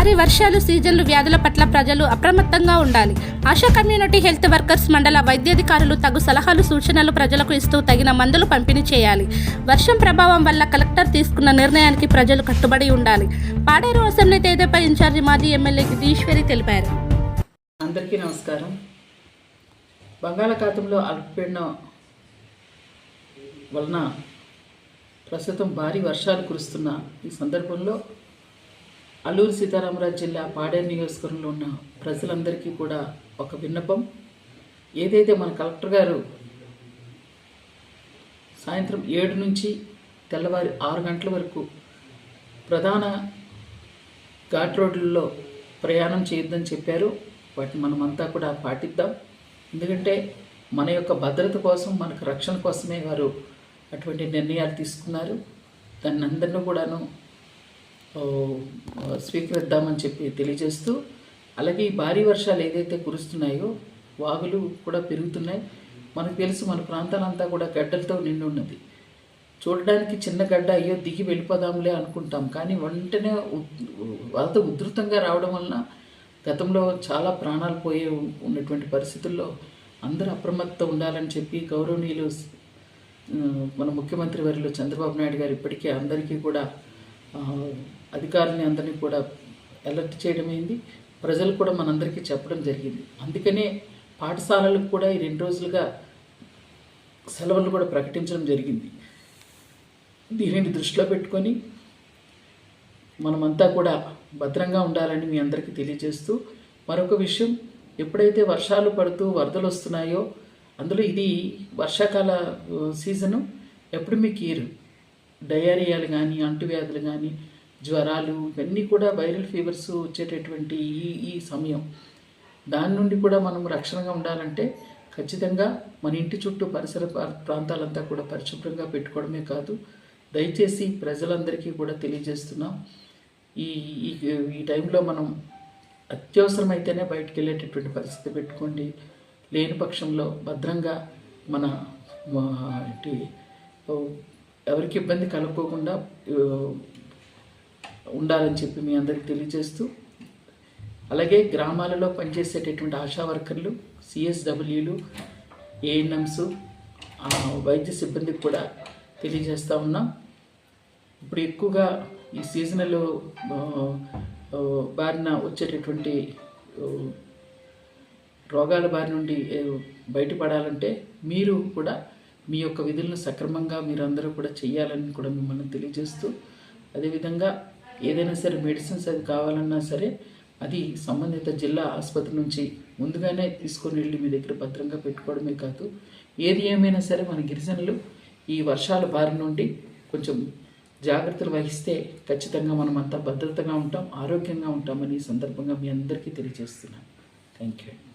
భారీ వర్షాలు సీజన్లు వ్యాధుల పట్ల ప్రజలు అప్రమత్తంగా ఉండాలి. ఆశా కమ్యూనిటీ హెల్త్ వర్కర్స్ మండల వైద్యాధికారులు తగు సలహాలు సూచనలు ప్రజలకు ఇస్తూ తగిన మందులు పంపిణీ చేయాలి. వర్షం ప్రభావం వల్ల కలెక్టర్ తీసుకున్న నిర్ణయానికి ప్రజలు కట్టుబడి ఉండాలి. పాడేరు అసెంబ్లీ తేదీపై ఇన్ఛార్జి మాజీ ఎమ్మెల్యే ఈశ్వరి తెలిపారు. అందరికీ నమస్కారం. బంగాళాఖాతంలో అల్పపీడనం వలన ప్రస్తుతం భారీ వర్షాలు కురుస్తున్న ఈ సందర్భంలో అల్లూరు సీతారామరాజు జిల్లా పాడేరు నియోజకవర్గంలో ఉన్న ప్రజలందరికీ కూడా ఒక విన్నపం. ఏదైతే మన కలెక్టర్ గారు సాయంత్రం ఏడు నుంచి తెల్లవారి ఆరు గంటల వరకు ప్రధాన ఘాట్ రోడ్లలో ప్రయాణం చేయొద్దని చెప్పారు. వాటిని మనమంతా కూడా పాటిద్దాం. ఎందుకంటే మన యొక్క భద్రత కోసం మనకు రక్షణ కోసమే వారు అటువంటి నిర్ణయాలు తీసుకున్నారు. దాన్ని అందరినీ కూడాను స్వీకరిద్దామని చెప్పి తెలియజేస్తూ అలాగే ఈ భారీ వర్షాలు ఏదైతే కురుస్తున్నాయో వాగులు కూడా పెరుగుతున్నాయి. మనకు తెలుసు మన ప్రాంతాలంతా కూడా గడ్డలతో నిండి ఉన్నది. చూడడానికి చిన్న గడ్డ అయ్యో దిగి వెళ్ళిపోదాంలే అనుకుంటాం. కానీ వెంటనే వరద ఉధృతంగా రావడం వలన గతంలో చాలా ప్రాణాలు పోయే ఉన్నటువంటి పరిస్థితుల్లో అందరూ అప్రమత్తం ఉండాలని చెప్పి గౌరవనీయులు మన ముఖ్యమంత్రి వారిలో చంద్రబాబు నాయుడు గారు ఇప్పటికే అందరికీ కూడా అధికారులని అందరినీ కూడా అలర్ట్ చేయడం అయింది ప్రజలు కూడా మనందరికీ చెప్పడం జరిగింది. అందుకనే పాఠశాలలకు కూడా ఈ రెండు రోజులుగా సెలవులు కూడా ప్రకటించడం జరిగింది. దీనిని దృష్టిలో పెట్టుకొని మనమంతా కూడా భద్రంగా ఉండాలని మీ అందరికీ తెలియజేస్తూ మరొక విషయం ఎప్పుడైతే వర్షాలు పడుతూ వరదలు వస్తున్నాయో అందులో ఇది వర్షాకాల సీజను ఎప్పుడు మీకు ఇయర్ డయేరియాలు కానీ అంటువ్యాధులు కానీ జ్వరాలు ఇవన్నీ కూడా వైరల్ ఫీవర్స్ వచ్చేటటువంటి ఈ ఈ సమయం. దాని నుండి కూడా మనం రక్షణగా ఉండాలంటే ఖచ్చితంగా మన ఇంటి చుట్టూ పరిసర ప్రా- ప్రాంతాలంతా కూడా పరిశుభ్రంగా పెట్టుకోవడమే కాదు దయచేసి ప్రజలందరికీ కూడా తెలియజేస్తున్నాం. ఈ ఈ ఈ టైంలో మనం అత్యవసరమైతేనే బయటకు వెళ్ళేటటువంటి పరిస్థితి పెట్టుకోండి. లేని పక్షంలో భద్రంగా మన మా ఎవరికి ఇబ్బంది కలుపుకోకుండా ఉండాలని చెప్పి మీ అందరికి తెలియజేస్తూ అలాగే గ్రామాలలో పనిచేసేటటువంటి ఆశా వర్కర్లు సిఎస్డబ్ల్యూలు ఏఎన్ఎంస్ వైద్య సిబ్బందికి కూడా తెలియజేస్తూ ఉన్నాం. ఇప్పుడు ఎక్కువగా ఈ సీజనల్ బారిన వచ్చేటటువంటి రోగాల బారి నుండి బయటపడాలంటే మీరు కూడా మీ యొక్క విధులను సక్రమంగా మీరందరూ కూడా చేయాలని కూడా మిమ్మల్ని తెలియజేస్తూ అదేవిధంగా ఏదైనా సరే మెడిసిన్స్ అది కావాలన్నా సరే అది సంబంధిత జిల్లా ఆసుపత్రి నుంచి ముందుగానే తీసుకొని వెళ్ళి మీ దగ్గర భద్రంగా పెట్టుకోవడమే కాదు ఏది ఏమైనా సరే మన గిరిజనులు ఈ వర్షాల బారి నుండి కొంచెం జాగ్రత్తలు వహిస్తే ఖచ్చితంగా మనం అంతా భద్రతగా ఉంటాం ఆరోగ్యంగా ఉంటామని ఈ సందర్భంగా మీ అందరికీ తెలియజేస్తున్నాను. Thank you